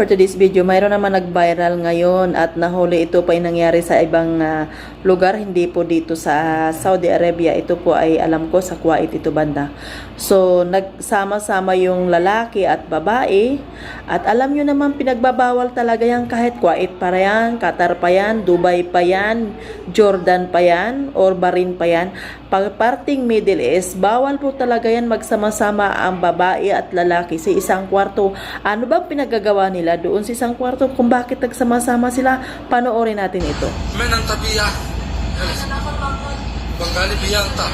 for today's video, mayroon naman nag-viral ngayon at nahuli ito pa ay nangyari sa ibang ah, lugar, hindi po dito sa Saudi Arabia. Ito po ay alam ko sa Kuwait ito banda. So, nagsama-sama yung lalaki at babae at alam nyo naman pinagbabawal talaga yan kahit Kuwait pa yan, Qatar pa yan, Dubai pa yan, Jordan pa yan, or Bahrain pa yan. Pag parting Middle East, bawal po talaga yan magsama-sama ang babae at lalaki sa isang kwarto. Ano bang pinagagawa nila sila doon sa isang kwarto kung bakit nagsama-sama sila. Panoorin natin ito. Menang tabiya. Bangali biyanta.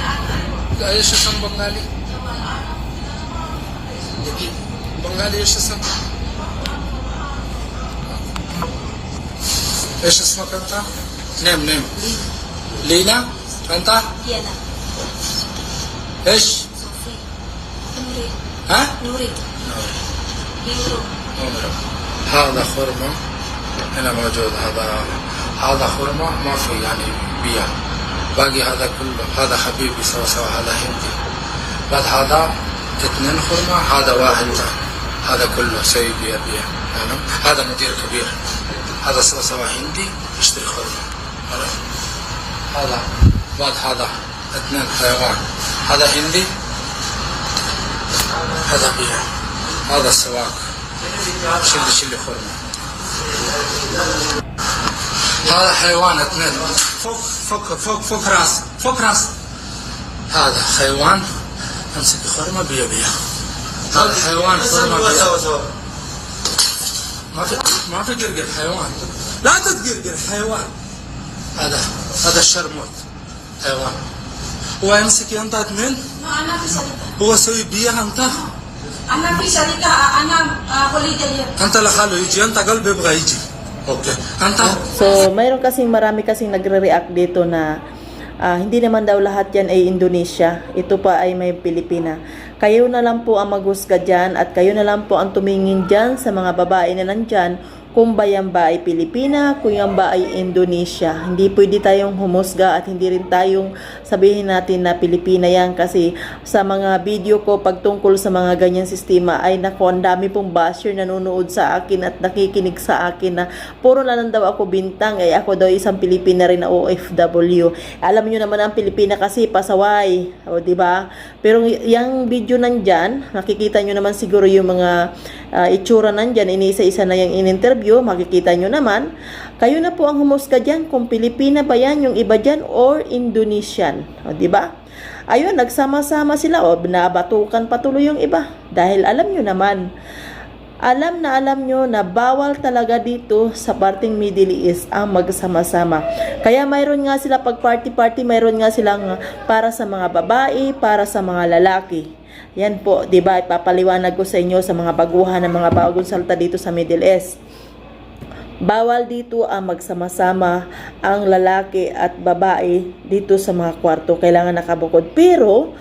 Kaya siya sa Bangali. Bangali siya sa... Kaya siya sa kanta. Nem, nem. Lina? Kanta? es Esh? Nuri. Ha? Nuri. Nuri. Nuri. Nuri. هذا خرمة. هنا موجود. هذا هذا خرمة ما في يعني بيع. باقي هذا كله هذا حبيبي سوا سوا هذا هندي. بعد هذا اثنين خرمة هذا واحد هذا كله سوي بيع بيع. يعني هذا مدير كبير. هذا سوا سوا هندي يشتري خرمة؟ هذا. بعد هذا اثنين حيوان. هذا هندي هذا بيع. هذا السواق. شيل شيل خرمة هذا حيوان اثنين. فوق فوق فوق فوق راس. فوق راس. هذا حيوان. امسك خرمة بيا بيا. هذا حيوان خرمة بيا. ما في ما في قرقر حيوان. لا تتقرقر حيوان. هذا هذا الشرموت حيوان. هو يمسك fi salika. هو سوي بيها انت؟ sarita anam holiday yan. Anta lakalo iji, anta gal bebra iji. Okay. Anta. So, mayroon kasing marami kasing nagre-react dito na uh, hindi naman daw lahat yan ay Indonesia. Ito pa ay may Pilipina. Kayo na lang po ang maghusga dyan at kayo na lang po ang tumingin dyan sa mga babae na nandyan kung ba yan ba ay Pilipina, kung yan ba ay Indonesia. Hindi pwede tayong humusga at hindi rin tayong sabihin natin na Pilipina yan kasi sa mga video ko pagtungkol sa mga ganyan sistema ay nako ang dami pong basher nanonood sa akin at nakikinig sa akin na puro na lang daw ako bintang ay ako daw isang Pilipina rin na OFW. Alam niyo naman ang Pilipina kasi pasaway, o di ba? Pero yung video nandyan, nakikita niyo naman siguro yung mga ah, itsura nandyan, inisa-isa na yung in-interview, makikita nyo naman. Kayo na po ang humusga dyan kung Pilipina ba yan, yung iba dyan, or Indonesian. O, di ba? Ayun, nagsama-sama sila, o, nabatukan patuloy yung iba. Dahil alam nyo naman, alam na alam nyo na bawal talaga dito sa parting Middle East ang magsama-sama. Kaya mayroon nga sila pag party-party, mayroon nga silang para sa mga babae, para sa mga lalaki. Yan po, 'di ba? Ipapaliwanag ko sa inyo sa mga baguhan ng mga bagong salta dito sa Middle East. Bawal dito ang magsama-sama ang lalaki at babae dito sa mga kwarto. Kailangan nakabukod. Pero,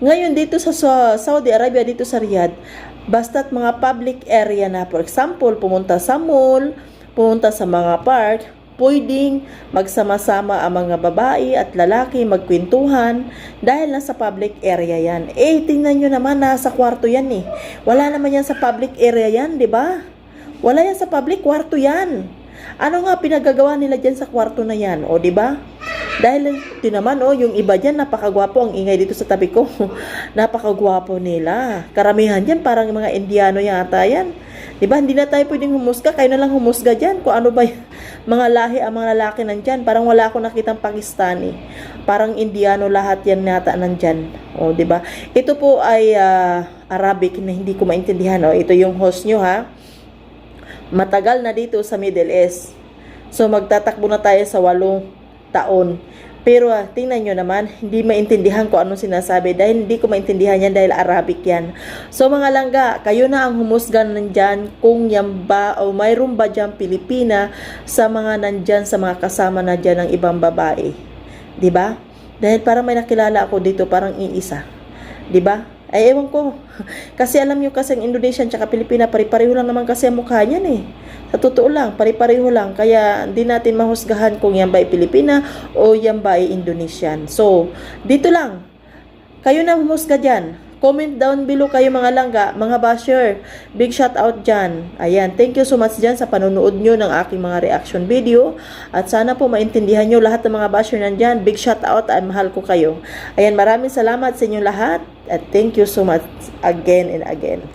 ngayon dito sa sa Saudi Arabia, dito sa Riyadh, basta't mga public area na, for example, pumunta sa mall, pumunta sa mga park, pwedeng magsama-sama ang mga babae at lalaki magkwentuhan dahil nasa public area yan. Eh, tingnan nyo naman, nasa kwarto yan eh. Wala naman yan sa public area yan, di ba? Wala yan sa public, kwarto yan. Ano nga pinagagawa nila dyan sa kwarto na yan? O, di ba? Dahil, di naman, oh, yung iba dyan, napakagwapo. Ang ingay dito sa tabi ko. napakagwapo nila. Karamihan dyan, parang mga Indiano yata yan. Di ba? Hindi na tayo pwedeng humusga. Kayo na lang humusga dyan. Kung ano ba y- mga lahi ang mga lalaki nandyan. Parang wala akong nakitang Pakistani. Parang Indiano lahat yan nata nandyan. O, di ba? Ito po ay ah, Arabic na hindi ko maintindihan. O, ito yung host nyo, ha? Matagal na dito sa Middle East. So magtatakbo na tayo sa walong taon. Pero ah, tingnan nyo naman, hindi maintindihan ko anong sinasabi dahil hindi ko maintindihan yan dahil Arabic yan. So mga langga, kayo na ang humusgan nandyan kung yan ba o mayroon ba dyan Pilipina sa mga nandyan sa mga kasama na dyan ng ibang babae. ba? Dahil parang may nakilala ako dito parang iisa. ba? Ay, ewan ko. Kasi alam nyo kasi ang Indonesian tsaka Pilipina, pare-pareho lang naman kasi ang mukha niyan eh. Sa totoo lang, pare-pareho lang. Kaya hindi natin mahusgahan kung yan ba ay Pilipina o yan ba ay Indonesian. So, dito lang. Kayo na humusga dyan. Comment down below kayo mga langga, mga basher. Big shout out dyan. Ayan, thank you so much dyan sa panonood nyo ng aking mga reaction video. At sana po maintindihan nyo lahat ng mga basher nandyan. Big shout out at mahal ko kayo. Ayan, maraming salamat sa inyong lahat. At thank you so much again and again.